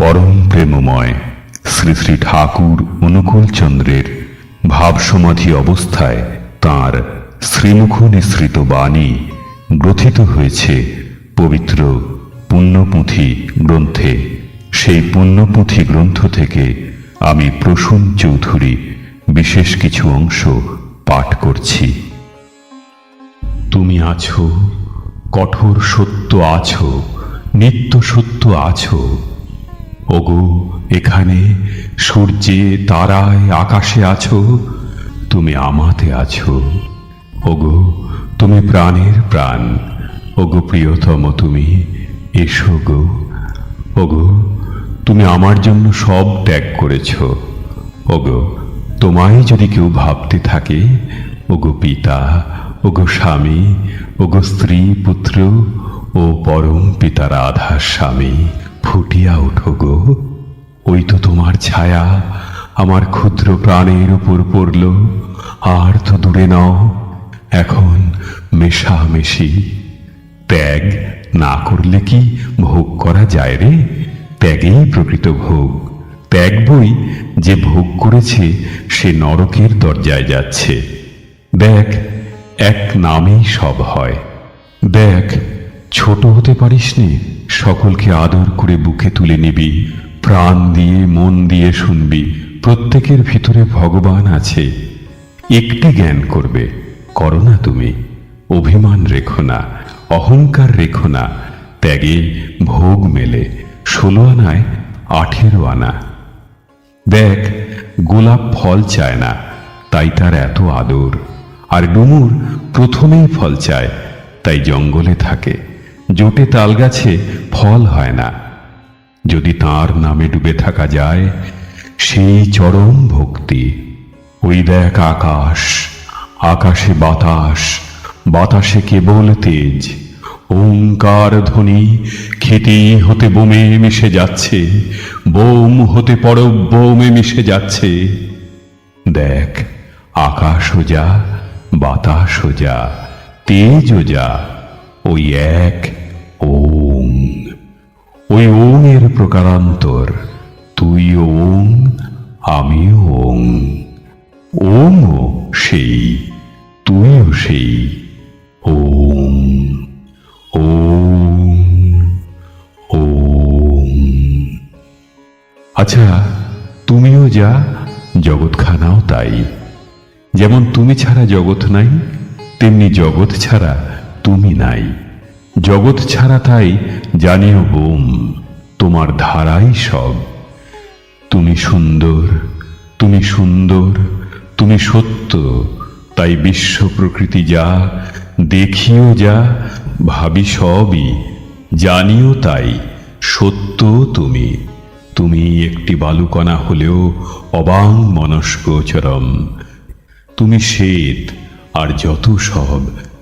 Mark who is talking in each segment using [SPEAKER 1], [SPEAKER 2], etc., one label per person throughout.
[SPEAKER 1] পরম প্রেমময় শ্রী শ্রী ঠাকুর অনুকূল চন্দ্রের ভাবসমাধি অবস্থায় তাঁর শ্রীমুখ নিঃসৃত বাণী গ্রথিত হয়েছে পবিত্র পুণ্যপুঁথি গ্রন্থে। সেই পুণ্যপুঁথি গ্রন্থ থেকে আমি প্রসূন চৌধুরী বিশেষ কিছু অংশ পাঠ করছি। তুমি আছো, কঠোর সত্য আছো, নিত্য সত্য আছো ওগো, এখানে সূর্যে, তারায়, আকাশে আছো, তুমি আমাতে আছো। ওগো, তুমি প্রাণের প্রাণ। ওগো, প্রিয়তম তুমি, এসো গো। ওগো, তুমি আমার জন্য সব ত্যাগ করেছ। ওগো, তোমায় যদি কেউ ভাবতে থাকে, ওগো পিতা, ওগো স্বামী, ওগো স্ত্রী, পুত্র ও পরম পিতার আধার স্বামী। ফুটিয়া ওঠো গো। ওই তো তোমার ছায়া, আমার ক্ষুদ্র প্রাণের উপর পড়ল। আর তো দূরে নাও, এখন মেশামেশি। ত্যাগ না করলে কি ভোগ করা যায় রে? ত্যাগেই প্রকৃত ভোগ। ত্যাগ বই যে ভোগ করেছে, সে নরকের দরজায় যাচ্ছে। দেখ, এক নামেই সব হয়। দেখ ছোট হতে পারিসনি? সকলকে আদর করে বুকে তুলে নিবি, প্রাণ দিয়ে মন দিয়ে শুনবি, প্রত্যেকের ভিতরে ভগবান আছে। একটি জ্ঞান করবে, করো না তুমি, অভিমান রেখো না, অহংকার রেখো না, ত্যাগে ভোগ মেলে, ষোলো আনায় আঠেরো আনা। দেখ, গোলাপ ফল চায় না, তাই তার এত আদর। আর ডুমুর প্রথমেই ফল চায়, তাই জঙ্গলে থাকে। জোটে তাল গাছে ফল হয় না। যদি তার নামে ডুবে থাকা যায়, সেই চরম ভক্তি। ওই দেখ আকাশ, আকাশে বাতাস, বাতাসে কেবল তেজ। ওঙ্কার ধ্বনি খেতি হতে বোমে মিশে যাচ্ছে, বোম হতে পরব বোমে মিশে যাচ্ছে। দেখ, আকাশও যা, বাতাসও যা, তেজও যা, ওই এক ওং। ওই ওং এর প্রকারান্তর। তুই ওং আমিও ওং। ওংও সেই, তুইও সেই। ওম ওম ওম আচ্ছা তুমিও যা, জগৎখানাও তাই। যেমন তুমি ছাড়া জগৎ নাই, তেমনি জগৎ ছাড়া তুমি নাই। জগৎ ছাড়া তাই জানিও বোম, তোমার ধারাই সব। তুমি সুন্দর তুমি সুন্দর, তুমি সত্য, তাই বিশ্ব প্রকৃতি যা, দেখিও যা, ভাবি সবই, জানিও তাই, সত্য তুমি। তুমি একটি বালুকণা হলেও অবাং মনস্ক চরম। তুমি শ্বেত, আর যত সব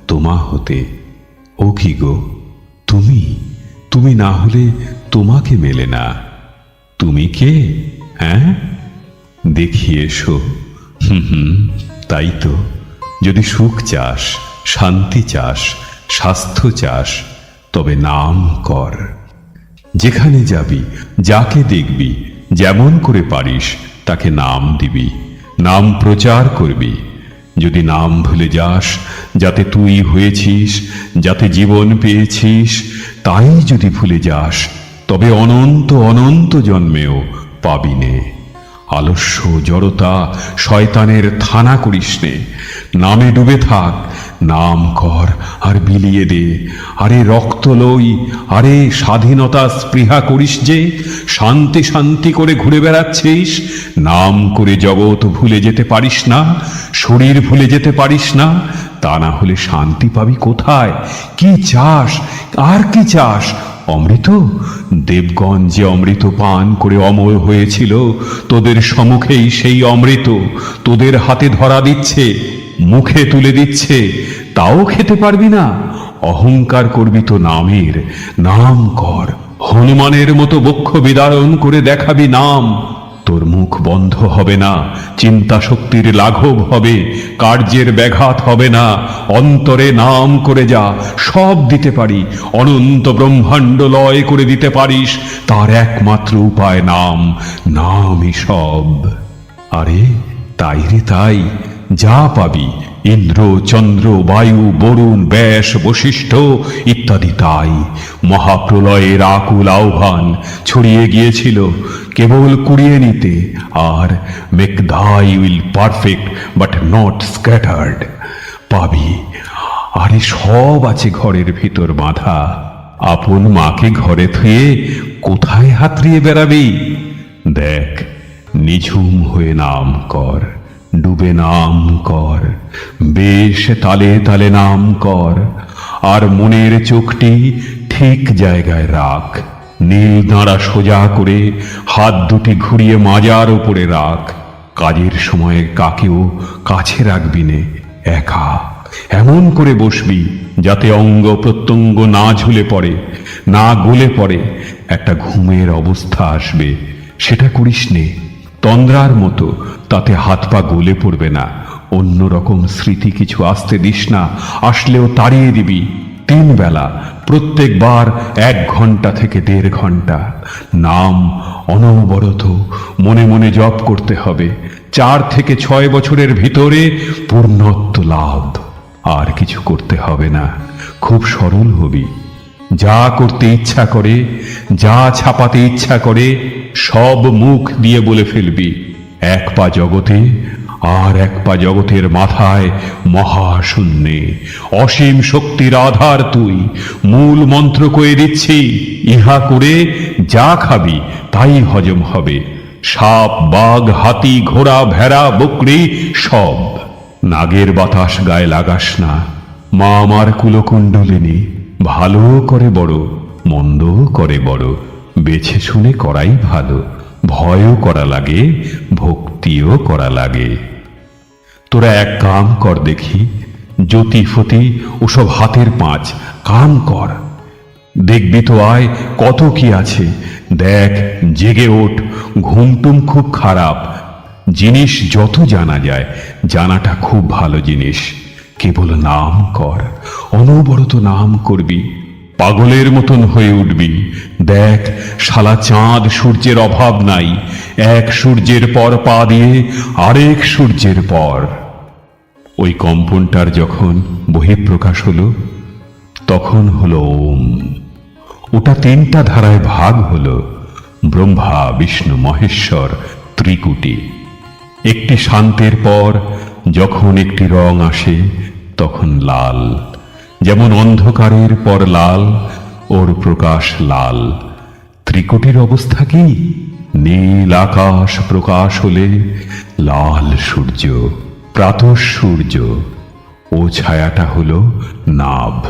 [SPEAKER 1] তোমা হতে ও কি গো? তুমি তুমি না হলে তোমাকে মেলে না। তুমি কে হ্যাঁ? দেখি এসো। হুম হুম, তাই তো। যদি সুখ চাস, শান্তি চাস, স্বাস্থ্য চাস, তবে নাম কর। যেখানে যাবি, যাকে দেখবি, যেমন করে পারিস, তাকে নাম দিবি। নাম প্রচার করবি। যদি নাম ভুলে যাস, যাতে তুই হয়েছিস, যাতে জীবন পেয়েছিস, তাই যদি ভুলে যাস, তবে অনন্ত অনন্ত জন্মেও পাবি নে। আলস্য জড়তা শয়তানের থানা করিস নে। নামে ডুবে থাক নাম কর আর বিলিয়ে দে। আরে রক্ত লই আরে স্বাধীনতা স্পৃহা করিস যে, শান্তি শান্তি করে ঘুরে বেড়াচ্ছিস। নাম করে জগৎ ভুলে যেতে পারিস না, শরীর ভুলে যেতে পারিস না, তা না হলে শান্তি পাবি কোথায়? কি চাস? আর কি চাস? অমৃত? দেবগণ যে অমৃত পান করে অমর হয়েছিল, তোদের সমুখেই সেই অমৃত তোদের হাতে ধরা দিচ্ছে, মুখে তুলে দিচ্ছে, তাও খেতে পারবি না। অহংকার করবি তো নামের, নাম কর। হনুমানের মতো বক্ষ বিদারণ করে দেখাবি নাম। তোর মুখ বন্ধ হবে না চিন্তা শক্তির লাঘব হবে, কার্যের ব্যাঘাত হবে না, অন্তরে নাম করে যা, সব দিতে পারি, অনন্ত ব্রহ্মাণ্ড লয় করে দিতে পারিস, তার একমাত্র উপায় নাম, নামই সব। আরে, তাই রে তাই, যা পাবি ইন্দ্র, চন্দ্র, বায়ু বরুণ ব্যাস, বশিষ্ঠ ইত্যাদি তাই মহাপ্রলয়ের আকুল আহ্বান ছড়িয়ে গিয়েছিল কেবল কুড়িয়ে নিতে, আর make thy will perfect but not scattered. পাবি, আরে সব আছে ঘরের ভিতর বাঁধা। আপন মাকে ঘরে থুয়ে কোথায় হাতড়িয়ে বেড়াবি? দেখ, নিঝুম হয়ে নাম কর। ডুবে নাম কর বেশ তালে তালে নাম কর আর মনের চোখটি ঠিক জায়গায় রাখ। নীল দাঁড়া সোজা করে হাত দুটি ঘুরিয়ে মাজার উপরে রাখ। কাজের সময় কাকেও কাছে রাখবি নে একা। এমন করে বসবি যাতে অঙ্গ প্রত্যঙ্গ না ঝুলে পড়ে, না গলে পড়ে, একটা ঘুমের অবস্থা আসবে। সেটা করিস নে। তন্দ্রার মতো, তাতে হাত পা গলে পড়বে না। অন্য রকম স্মৃতি কিছু আসতে দিস না, আসলেও তাড়িয়ে দিবি। তিন বেলা, প্রত্যেকবার এক ঘণ্টা থেকে দেড় ঘণ্টা। নাম অনবরত মনে মনে জপ করতে হবে। চার থেকে ছয় বছরের ভিতরে পূর্ণত্ব লাভ। আর কিছু করতে হবে না। খুব সরল হবি। যা করতে ইচ্ছা করে, যা ছাপাতে ইচ্ছা করে, সব মুখ দিয়ে বলে ফেলবি। এক পা জগতে আর এক পা জগতের মাথায় মহাশূন্যে। অসীম শক্তির আধার তুই। মূল মন্ত্র কয়ে দিচ্ছি, ইহা করে যা খাবি তাই হজম হবে। সাপ, বাঘ, হাতি, ঘোড়া, ভেড়া, বকরি, সব। নাগের বাতাস গায়ে লাগাস না। মা আমার কুলকুণ্ডলিনী। ভালো করে বড় মন্দ করে বড়, বেছে শুনে করাই ভালো, ভয়ও করা লাগে, ভক্তিও করা লাগে। তোরা এক কাম কর দেখি, জ্যোতি ফতি, ওসব হাতের পাঁচ, কাম কর। দেখবি তো আয় কত কি আছে, দেখ, জেগে ওঠ ঘুমটুম খুব খারাপ। জিনিস যত জানা যায়, জানাটা খুব ভালো জিনিস, কেবল নাম কর অনবরত নাম করবি, পাগলের মতন হয়ে উঠবি। দেখ, শালা চাঁদ সূর্যের অভাব নাই, এক সূর্যের পর পা দিয়ে আরেক সূর্যের পর। ওই কম্পনটার যখন বহিঃপ্রকাশ হলো, তখন হলো ওম। ওটা তিনটা ধারায় ভাগ হলো, ব্রহ্মা, বিষ্ণু, মহেশ্বর, ত্রিকুটি। একটি শান্তের পর যখন একটি রং আসে, তখন লাল। যেমন অন্ধকারের পর লাল, ওর প্রকাশ লাল। ত্রিকুটির অবস্থা কি? নীল আকাশ প্রকাশ হলে লাল সূর্য, প্রাত সূর্য। ও ছায়াটা হল নাভ।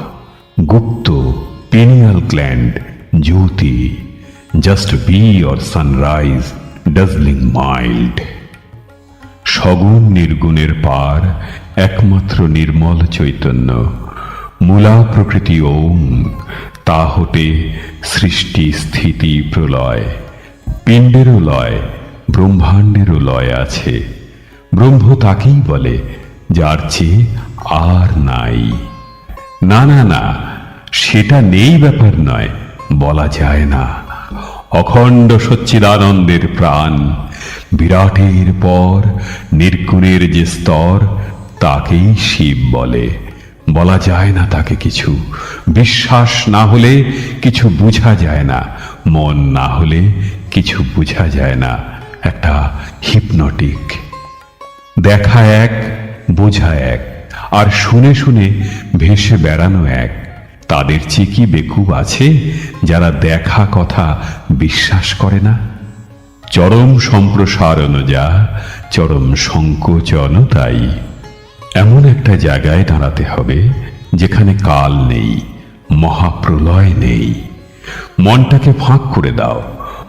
[SPEAKER 1] গুপ্ত, pineal gland, Jyoti. Just be or sunrise, dazzling mild. সগুণ নির্গুণের পার, একমাত্র নির্মল চৈতন্য। মূলা প্রকৃতি ওম, তা হতে সৃষ্টি স্থিতি প্রলয়। পিণ্ডেরও লয়, ব্রহ্মাণ্ডেরও লয় আছে। ব্রহ্ম তাকেই বলে, যার চেয়ে আর নাই। না না না, সেটা নেই ব্যাপার নয়, বলা যায় না। অখণ্ড সচ্চিদানন্দের প্রাণ, বিরাটের পর, নির্গুণের যে স্তর, তাকেই শিব বলে। বলা যায় না তাকে কিছু। বিশ্বাস না হলে কিছু বোঝা যায় না। মন না হলে কিছু বোঝা যায় না। একটা হিপনটিক। দেখা এক, বোঝা এক, আর শুনে শুনে ভেসে বেড়ানো এক। তাদের চেয়ে কি বেকুব আছে যারা দেখা কথা বিশ্বাস করে না? চরম সম্প্রসারণ যা, চরম সংকোচন তাই। এমন একটা জায়গায় দাঁড়াতে হবে যেখানে কাল নেই, মহাপ্রলয় নেই। মনটাকে ফাঁক করে দাও।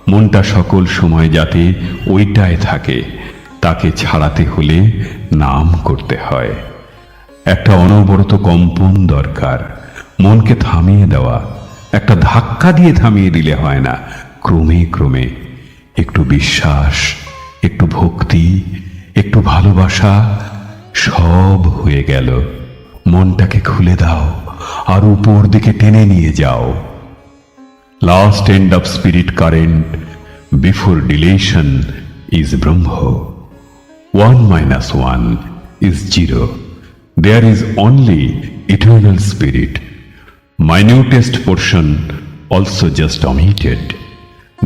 [SPEAKER 1] মনটা সকল সময় যাতে ওইটায় থাকে, তাকে ছাড়াতে হলে নাম করতে হয়। একটা অনবরত কম্পন দরকার। মনকে থামিয়ে দেওয়া, একটা ধাক্কা দিয়ে থামিয়ে দিলে হয় না। ক্রমে ক্রমে একটু বিশ্বাস, একটু ভক্তি, একটু ভালোবাসা, সব হয়ে গেল। মনটাকে খুলে দাও আর উপর দিকে টেনে নিয়ে যাও। Last end of spirit current before deletion is Brahma one minus one is zero there is only eternal spirit minutest portion also just omitted.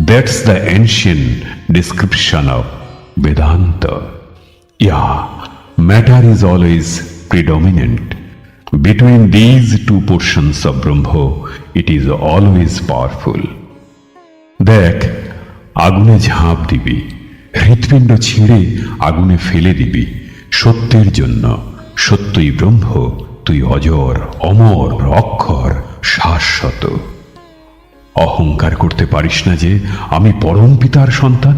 [SPEAKER 1] That's the ancient description of Vedanta. Yeah, matter is always predominant. Between these two portions of Brahma, it is always powerful. দেখ আগুনে ঝাঁপ দিবি হৃৎপিণ্ড ছিঁড়ে আগুনে ফেলে দিবি সত্যের জন্য সত্যই ব্রহ্ম তুই অজর অমর অক্ষর শাশ্বত অহংকার করতে পারিস না যে আমি পরম পিতার সন্তান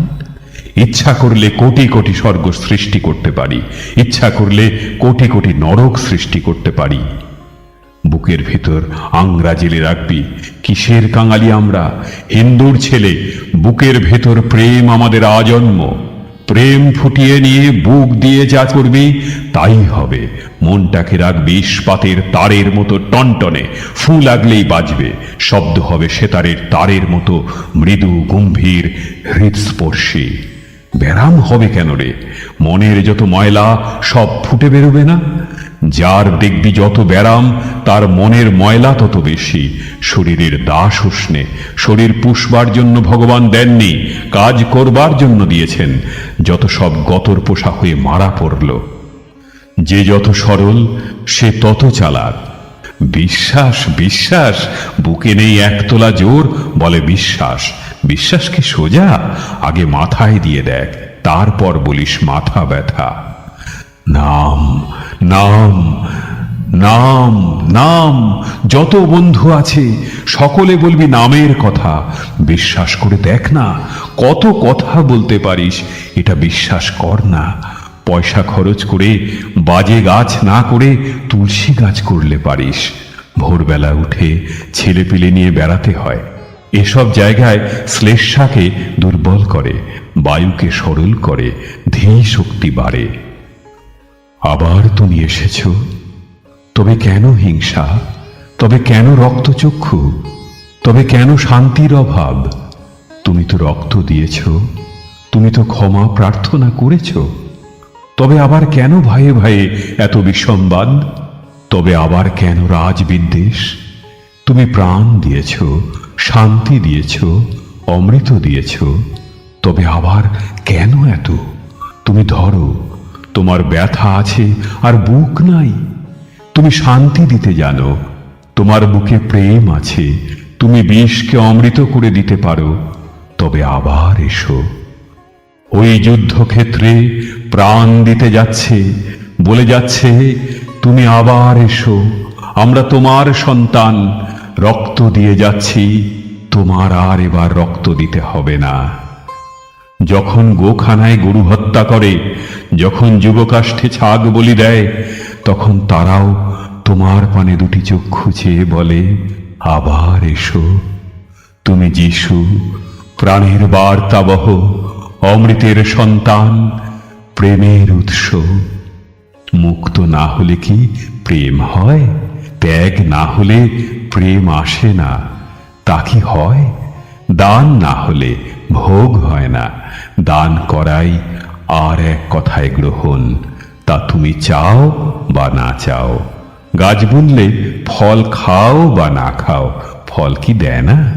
[SPEAKER 1] ইচ্ছা করলে কোটি কোটি স্বর্গ সৃষ্টি করতে পারি। ইচ্ছা করলে কোটি কোটি নরক সৃষ্টি করতে পারি। বুকের ভিতর আংরা জেলে রাখবি। কিসের কাঙালি আমরা? হিন্দুর ছেলে, বুকের ভেতর প্রেম আমাদের আজন্ম। প্রেম ফুটিয়ে নিয়ে বুক দিয়ে যা করবি, তাই হবে। মনটাকে রাখবি ইস্পাতের তারের মতো টনটনে। ফু লাগলেই বাজবে। শব্দ হবে সেতারের তারের মতো মৃদু গম্ভীর হৃদস্পর্শী। ব্যারাম হবে কেন রে? মনের যত ময়লা, সব ফুটে বেরোবে না? যার দেখবি যত ব্যারাম, তার মনের ময়লা তত বেশি। শরীরের দাস উষ্ণে শরীর পুষবার জন্য ভগবান দেননি, কাজ করবার জন্য দিয়েছেন। যত সব গতর পোষা হয়ে মারা পড়ল, যে যত সরল, সে তত চালাক। বিশ্বাস বিশ্বাস, বুকে নেই একতলা জোর, বলে বিশ্বাস। বিশ্বাস কি সোজা? আগে মাথায় দিয়ে দেখ, তারপর বলিস মাথা ব্যথা। নাম নাম নাম নাম, যত বন্ধু আছে, সকলে বলবি নামের কথা। বিশ্বাস করে দেখ না, কত কথা বলতে পারিস, এটা বিশ্বাস কর না। পয়সা খরচ করে, বাজে গাছ না করে তুলসী গাছ করলে পারিস। ভোরবেলা উঠে ছেলে পিলে নিয়ে বেড়াতে হয়। এসব জায়গায় শ্লেষাকে দুর্বল করে, বায়ুকে সরল করে ধী শক্তি বাড়ে। আবার তুমি এসেছ? তবে কেন হিংসা? তবে কেন রক্তচক্ষু? তবে কেন শান্তির অভাব? তুমি তো রক্ত দিয়েছ। তুমি তো ক্ষমা প্রার্থনা করেছ। তবে আবার কেন ভাইয়ে ভাইয়ে এত বিসম্বাদ তবে আবার কেন রাজবিদ্বেষ? তুমি প্রাণ দিয়েছ। শান্তি দিয়েছ, অমৃত দিয়েছ। তবে আবার কেন এত? তুমি ধরো, তোমার ব্যথা আছে আর বুক নাই। তুমি শান্তি দিতে জানো, তোমার বুকে প্রেম আছে। তুমি বিষকে অমৃত করে দিতে পারো। তবে আবার এসো। ওই যুদ্ধক্ষেত্রে প্রাণ দিতে যাচ্ছে। বলে যাচ্ছে, তুমি আবার এসো। আমরা তোমার সন্তান রক্ত দিয়ে যাচ্ছি, তোমার আর এবার রক্ত দিতে হবে না। যখন গোখানায় গরু হত্যা করে, যখন যুবকাষ্ঠে ছাগ বলি দেয়, তখন তারাও তোমার পানে দুটি চক্ষু চেয়ে বলে, আবার এসো। তুমি যিশু, প্রাণের বার্তাবহ, অমৃতের সন্তান, প্রেমের উৎস। মুক্ত না হলে কি প্রেম হয়? ত্যাগ না হলে প্রেম আসে না, তা কি হয়? দান না হলে ভোগ হয় না। দান করাই আর এক কথায় গ্রহণ, তা তুমি চাও বা না চাও? গাছ বললে ফল খাও বা না খাও, ফল কি দেয় না?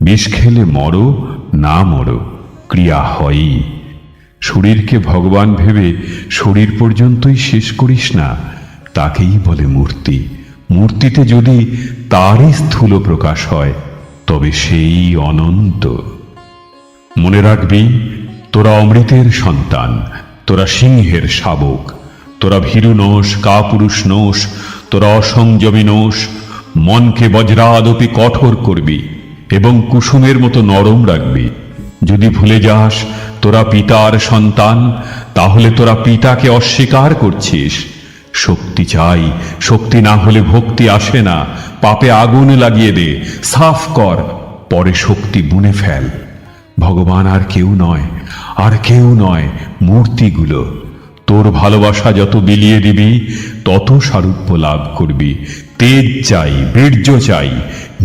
[SPEAKER 1] বিষ খেলে মরো না মরো, ক্রিয়া হয়ই। শরীরকে ভগবান ভেবে শরীর পর্যন্তই শেষ করিস না, তাকেই বলে মূর্তি। মূর্তিতে যদি তারই স্থূল প্রকাশ হয়, তবে সেই অনন্ত। মনে রাখবি, তোরা অমৃতের সন্তান, তোরা সিংহের শাবক, তোরা ভীরু নোস কাপুরুষ নোস তোরা অসংযমী নোস মনকে বজ্রাদপি কঠোর করবি এবং কুসুমের মতো নরম রাখবি। যদি ভুলে যাস, তোরা পিতার সন্তান, তাহলে তোরা পিতাকে অস্বীকার করছিস। শক্তি চাই, শক্তি না হলে ভক্তি আসে না। পাপে আগুন লাগিয়ে দে, সাফ কর, পরে শক্তি বুনে ফেল। ভগবান আর কেউ নয়, আর কেউ নয় মূর্তিগুলো। তোর ভালোবাসা যত বিলিয়ে দিবি, তত সারূপ্য লাভ করবি। তেজ চাই, বীর্য চাই,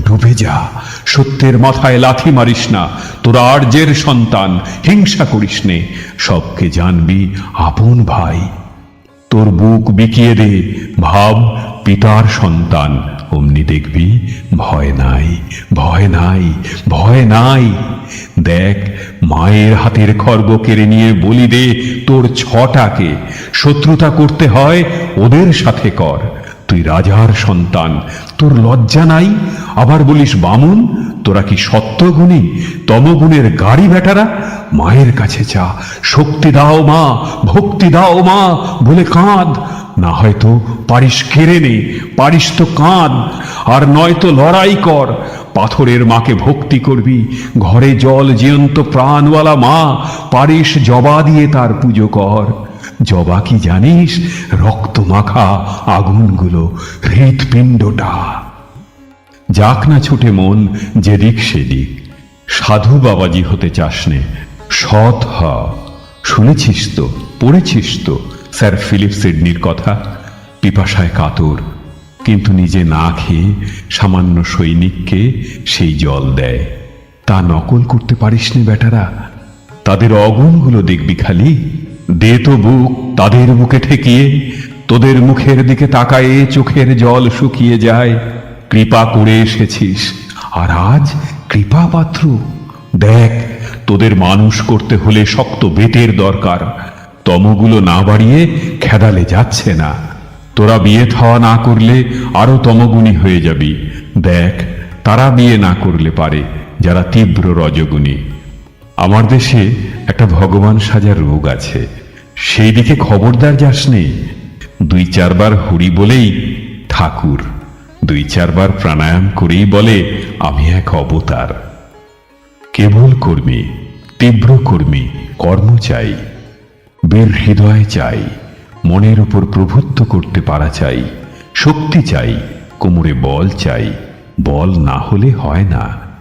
[SPEAKER 1] ডুবে যা। সত্যের মাথায় লাথি মারিস না, তোরা আর্যের সন্তান, হিংসা করিস নে। সবকে জানবি আপন ভাই। তোর বুক বিকিয়ে দে। ভাব, পিতার সন্তান, অমনি দেখবি ভয় নাই ভয় নাই ভয় নাই। দেখ, মায়ের হাতের খর্ব কেড়ে নিয়ে বলি দে তোর ছটাকে। শত্রুতা করতে হয় ওদের সাথে কর। তুই রাজার সন্তান। তোর লজ্জা নাই? আবার বলিস, বামুন, তোরা কি সত্যগুণী? তমগুণের গাড়ি বেটারা মায়ের কাছে চা শক্তি দাও মা, ভক্তি দাও মা, বলে কাঁদ। না হয়তো পারিস কেড়ে নে, পারিস তো কাঁদ। আর নয়তো লড়াই কর। পাথরের মাকে ভক্তি করবি, ঘরে জল জিয়ন্ত প্রাণওয়ালা মা, পারিস জবা দিয়ে তার পুজো কর। জবা কি জানিস? রক্ত মাখা আগুনগুলো হৃৎপিণ্ডটা। যাক না ছুটে মন, যেদিক সেদিক। সাধু বাবাজি হতে চাস নে। সৎ হ। শুনেছিস তো, পড়েছিস তো স্যার ফিলিপ সিডনির কথা? পিপাসায় কাতর, কিন্তু নিজে না খেয়ে সামান্য সৈনিককে সেই জল দেয়। তা নকল করতে পারিস নে বেটারা। তাদের অগুণগুলো দেখবি খালি। দে তো বুক তাদের বুকে ঠেকিয়ে, তোদের মুখের দিকে তাকায়ে চোখের জল শুকিয়ে যায়। কৃপা করে এসেছিস, আর আজ কৃপা পাত্র। দেখ, তোদের মানুষ করতে হলে শক্ত বেতের দরকার। তমগুলো না বাড়িয়ে খেদালে যাচ্ছে না। তোরা বিয়ে থাওয়া না করলে আরও তমগুণী হয়ে যাবি। দেখ, তারা বিয়ে না করলে পারে যারা তীব্র রজগুণী। আমার দেশে একটা ভগবান সাজার রোগ আছে। সেই দিকে খবরদার যাস নে দুই চারবার হরি বলেই ঠাকুর, দুই চারবার প্রাণায়াম করেই বলে, আমি এক অবতার। কেবল কর্মী, তীব্র কর্মী কর্ম চাই, বীর হৃদয় চাই, মনের উপর প্রভুত্ব করতে পারা চাই, শক্তি চাই, কোমরে বল চাই, বল না হলে হয় না।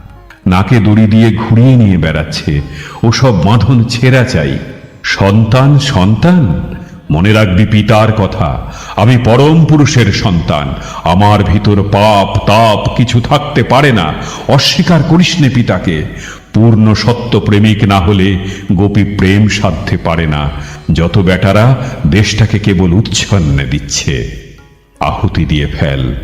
[SPEAKER 1] নাকে দড়ি দিয়ে ঘুরিয়ে নিয়ে বেড়াচ্ছে। ওসব বাঁধন ছেঁড়া চাই। সন্তান সন্তান? মনে রাখবি পিতার কথা। আমি পরম পুরুষের সন্তান। আমার ভিতর পাপ, তাপ কিছু থাকতে পারে না। অস্বীকার করিস নে পিতাকে। পূর্ণ সত্য প্রেমিক না হলে গোপী প্রেম সাধতে পারে না। যত বেটারা দেশটাকে কেবল উচ্ছন্নে দিচ্ছে। আহুতি দিয়ে ফেল।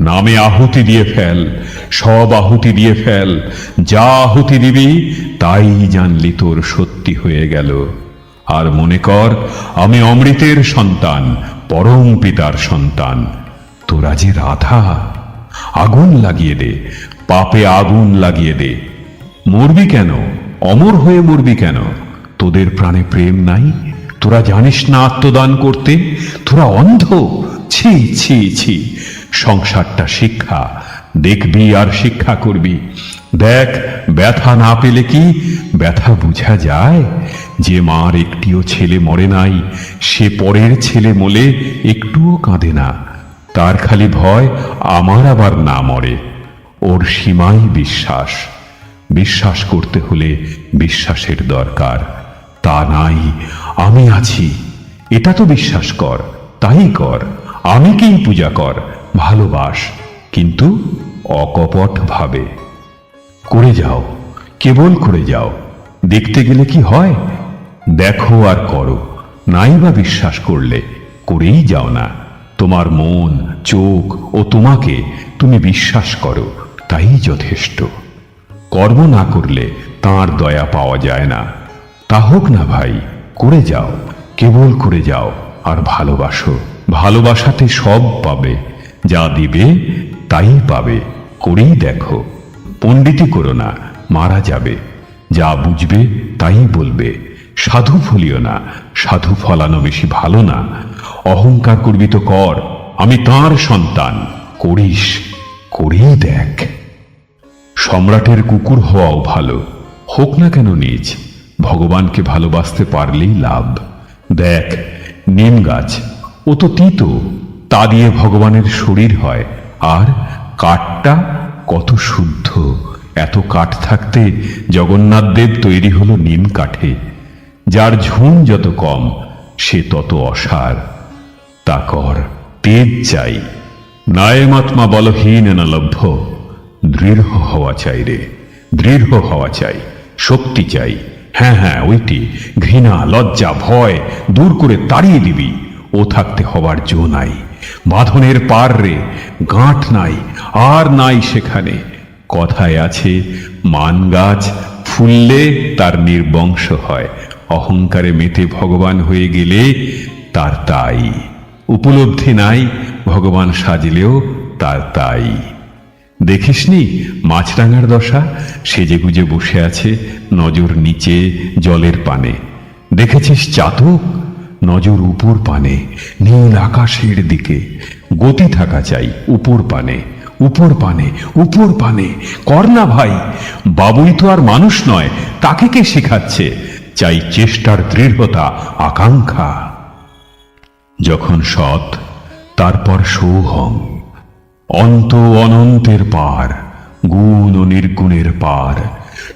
[SPEAKER 1] নামে আহুতি দিয়ে ফেল। সব আহুতি দিয়ে ফেল। যা আহুতি দিবি, তাই জানলি তোর সত্যি হয়ে গেল। আর মনে কর, আমি অমৃতের সন্তান, পরম পিতার সন্তান। তোরা যে রাধা, আগুন লাগিয়ে দে, পাপে আগুন লাগিয়ে দে। মরবি কেন? অমর হয়ে মরবি কেন? তোদের প্রাণে প্রেম নাই? তোরা জানিস না আত্মদান করতে? তোরা অন্ধ? ছি ছি ছি। সংসারটা শিক্ষা দেখবি আর শিক্ষা করবি। দেখ, ব্যথা না পেলে কি? ব্যথা বুঝা যায়? যে মার একটিও ছেলে মরে নাই, সে পরের ছেলে মলে একটুও কাঁদে না। তার খালি ভয় আমার আবার না মরে। ওর সীমাই বিশ্বাস। বিশ্বাস করতে হলে বিশ্বাসের দরকার। তা নাই, আমি আছি। এটা তো বিশ্বাস কর, তাই কর। আমিকেই পূজা কর, ভালোবাস। কিন্তু অকপট ভাবে করে যাও, কেবল করে যাও। দেখতে গেলে কি হয়? দেখো আর করো। নাই বা বিশ্বাস করলে, করেই যাও না। তোমার মন, চোখ ও তোমাকে তুমি বিশ্বাস করো, তাই যথেষ্ট। কর্ম না করলে তার দয়া পাওয়া যায় না। তা হোক না ভাই, করে যাও, কেবল করে যাও আর ভালোবাসো। ভালোবাসাতে সব পাবে, যা দিবে তাই পাবে। করেই দেখো। পণ্ডিতি করো না, মারা যাবে। যা বুঝবে তাই বলবে। সাধু ফলিও না, সাধু ফলানো বেশি ভালো না। অহংকার করবি তো কর, আমি তার সন্তান। করিস, করেই দেখ। সম্রাটের কুকুর হওয়াও ভালো। হোক না কেন নিজ, ভগবানকে ভালোবাসতে পারলেই লাভ। দেখ, নিম গাছ, ও তো তিতো, তা দিয়ে ভগবানের শরীর হয়। আর কাঠটা কত শুদ্ধ। এত কাঠ থাকতে জগন্নাথ দেব তৈরি হলো নিম কাঠে। যার ঝুম যত কম, সে তত অসার। তা কর, তেজ চাই। নায়মাত্মা বলহীন লভ্য। দৃঢ় হওয়া চাই রে, দৃঢ় হওয়া চাই, শক্তি চাই। হ্যাঁ হ্যাঁ ওইটি, ঘৃণা, লজ্জা, ভয়, দূর করে তাড়িয়ে দিবি। ও থাকতে হবার জো নাই। বাঁধনের পার রে, গাঁট নাই, আর নাই সেখানে। কথায় আছে, মান গাছ ফুললে তার নির্বংশ হয়। অহংকারে মেতে ভগবান হয়ে গেলে তার তাই। উপলব্ধি নাই, ভগবান সাজলেও তার তাই। দেখিসনি মাছরাঙার দশা? সেজে গুজে বসে আছে নজর নিচে জলের পানে। দেখেছিস চাতক? নজর উপর পানে, নীল আকাশের দিকে। গতি থাকা চাই উপর পানে উপর পানে উপর পানে। কর না ভাই, বাবুই তো আর মানুষ নয়, তাকে কে শেখাচ্ছে? চাই চেষ্টার দৃঢ়তা, আকাঙ্ক্ষা। যখন সৎ, তারপর সৌহং। অন্ত অনন্তের পার, গুণ ও নির্গুণের পার,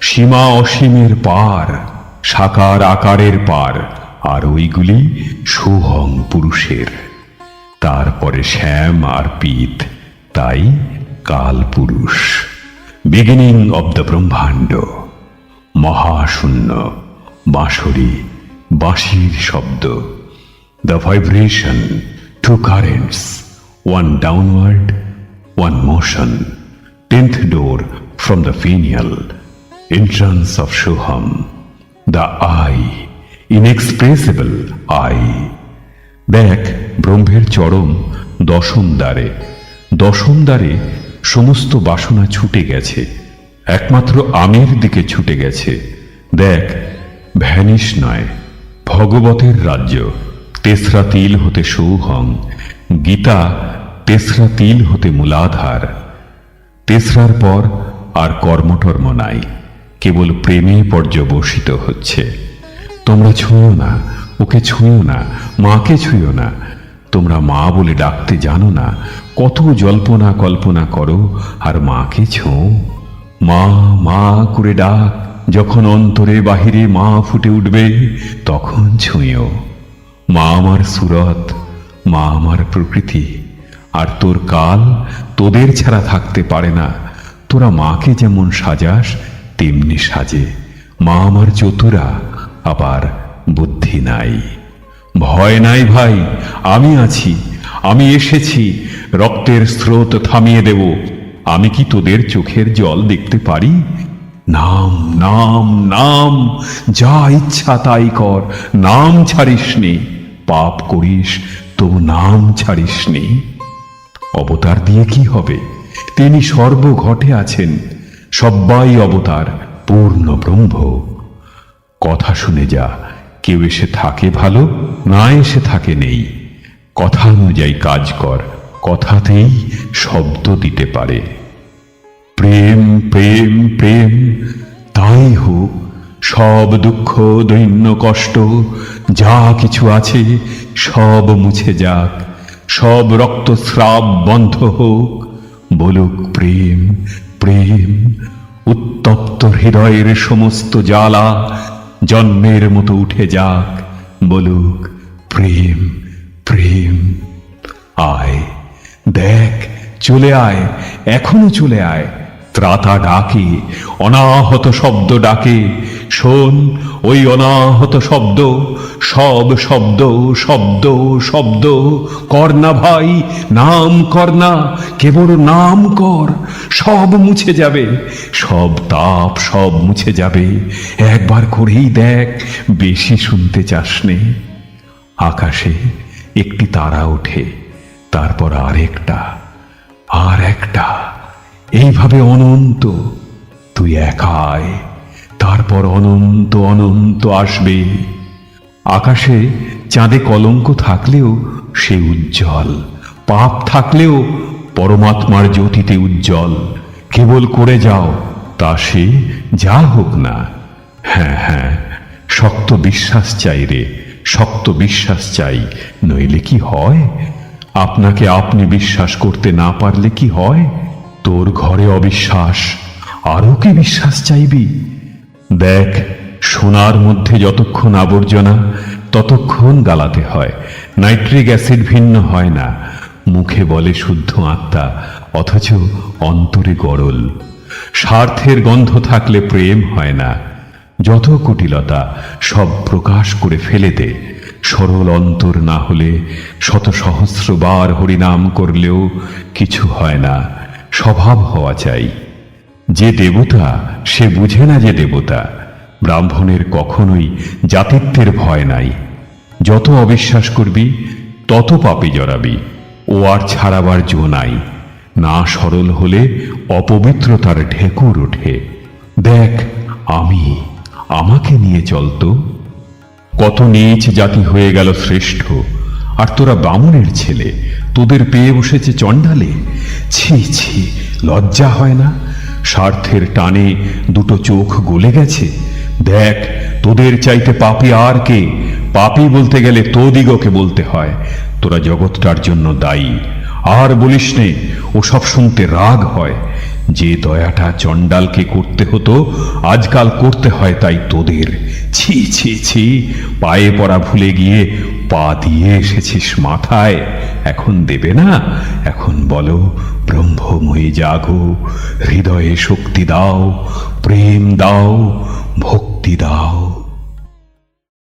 [SPEAKER 1] সীমা অসীমের পার, সাকার আকারের পার। আর ওইগুলি সুহং পুরুষের। তারপরে শ্যাম আর পিত, তাই কাল পুরুষ। বিগিনিং অব দ্য ব্রহ্মাণ্ড। মহাশূন্য, বাঁশরি, বাঁশির শব্দ। The vibration two currents one downward one motion tenth door from the finial entrance of সুহম the eye inexpressible আই দেখ, ব্রহ্মের চরম দশম দ্বারে। দশম দ্বারে সমস্ত বাসনা ছুটে গেছে। একমাত্র আমের দিকে ছুটে গেছে। দেখ, ভ্যানিশ নয়, ভগবতের রাজ্য। তেসরা তিল হতে সৌহং, গীতা তেসরা তিল হতে মূলাধার। তেসরার পর আর কর্মটর্ম নাই, কেবল প্রেমে পর্যবসিত হচ্ছে। তোমরা ছুঁয়ো না, ওকে ছুঁয়ো না, মাকে ছুঁয়ো না। তোমরা মা বলে ডাকতে জানো না, কত জল্পনা কল্পনা করো, আর মাকে ছোঁ মা মা করে ডাক, যখন অন্তরে বাহিরে মা ফুটে উঠবে, তখন ছুঁয়ো। মা আমার সুরত, মা আমার প্রকৃতি, আর তোর কাল তোদের ছাড়া থাকতে পারে না। তোরা মাকে যেমন সাজাস, তেমনি সাজে। মা আমার চতুরা আবার বুদ্ধি নাই। ভয় নাই ভাই, আমি আছি, আমি এসেছি, রক্তের স্রোত থামিয়ে দেব। আমি কি তোদের চোখের জল দেখতে পারি? নাম নাম নাম, যা ইচ্ছা তাই কর, নাম ছাড়িসনি পাপ করিস তো নাম ছাড়িস ছাড়িসনি অবতার দিয়ে কি হবে? তিনি সর্বঘটে আছেন, সব্বাই অবতার, পূর্ণ ব্রহ্ম। কথা শুনে যা। কেউ এসে থাকে ভালো, না এসে থাকে নেই। কথা অনুযায়ী কাজ কর, কথাতেই শব্দ দিতে পারে। প্রেম প্রেম প্রেম, তাই হোক, সব দুঃখ, দৈন্য, কষ্ট, যা কিছু আছে, সব মুছে যাক। সব রক্তস্রাব বন্ধ হোক, বলুক প্রেম প্রেম, উত্তপ্ত হৃদয়ের সমস্ত জ্বালা জন্মের মতো উঠে যাক, বলুক, প্রেম প্রেম। আয়, দেখ, চলে আয় এখনও চলে আয়। ত্রাতা ডাকে, অনাহত শব্দ ডাকে শোন, ওই অনাহত শব্দ, সব শব্দ শব্দ শব্দ। কর না ভাই, নাম কর না, কেবল নাম কর। সব মুছে যাবে, সব তাপ সব মুছে যাবে। একবার করেই দেখ, বেশি শুনতে চাস নে আকাশে একটি তারা ওঠে, তারপর আরেকটা আর একটা এইভাবে অনন্ত, তুই একাই তারপর অনন্ত অনন্ত আসবে। আকাশে চাঁদে কলঙ্ক থাকলেও সে উজ্জ্বল। পাপ থাকলেও পরমাত্মার জ্যোতিতে উজ্জ্বল। কেবল করে যাও, তা সে যা হোক না। হ্যাঁ হ্যাঁ শক্ত বিশ্বাস চাই রে, শক্ত বিশ্বাস চাই। নইলে কি হয়? আপনাকে আপনি বিশ্বাস করতে না পারলে কি হয়? তোর ঘরে অবিশ্বাস আরও কি বিশ্বাস চাইবি? দেখ, সোনার মধ্যে যতক্ষণ আবর্জনা, ততক্ষণ গালাতে হয়। নাইট্রিক অ্যাসিড ভিন্ন হয় না। মুখে বলে শুদ্ধ আত্মা, অথচ অন্তরে গরল। স্বার্থের গন্ধ থাকলে প্রেম হয় না। যত কুটিলতা, সব প্রকাশ করে ফেলে দে। সরল অন্তর না হলে শত সহস্রবার হরিনাম করলেও কিছু হয় না। স্বভাব হওয়া চাই। যে দেবতা, সে বুঝে না যে দেবতা। ব্রাহ্মণের কখনোই জাতিত্বের ভয় নাই। যত অবিশ্বাস করবি, তত পাপে জড়াবি। ও আর ছাড়াবার জো নাই। না সরল হলে অপবিত্রতার ঢেকুর ওঠে। দেখ, আমি আমাকে নিয়ে চলতো কত নীচ জাতি হয়ে গেল শ্রেষ্ঠ। আর তোরা বামুনের ছেলে, তোদের পেয়ে বসেছে চণ্ডালে। ছি ছি, লজ্জা হয় না? স্বার্থের টানে দুটো চোখ গলে গেছে। দেখ, তোদের চাইতে পাপি আর কে? পাপি বলতে গেলে তোদিগকে বলতে হয়। তোরা জগৎটার জন্য দায়ী। আর বলিস নে, ও সব শুনতে রাগ হয়। যে দয়াটা চণ্ডালকে করতে হতো, আজকাল করতে হয় তাই তোদের। ছি ছি ছি, পায়ে পড়া ভুলে গিয়ে পা দিয়ে এসেছিস মাথায়। এখন দেবে না? এখন বলো, ব্রহ্মময়ী জাগো, হৃদয়ে শক্তি দাও, প্রেম দাও, ভক্তি দাও।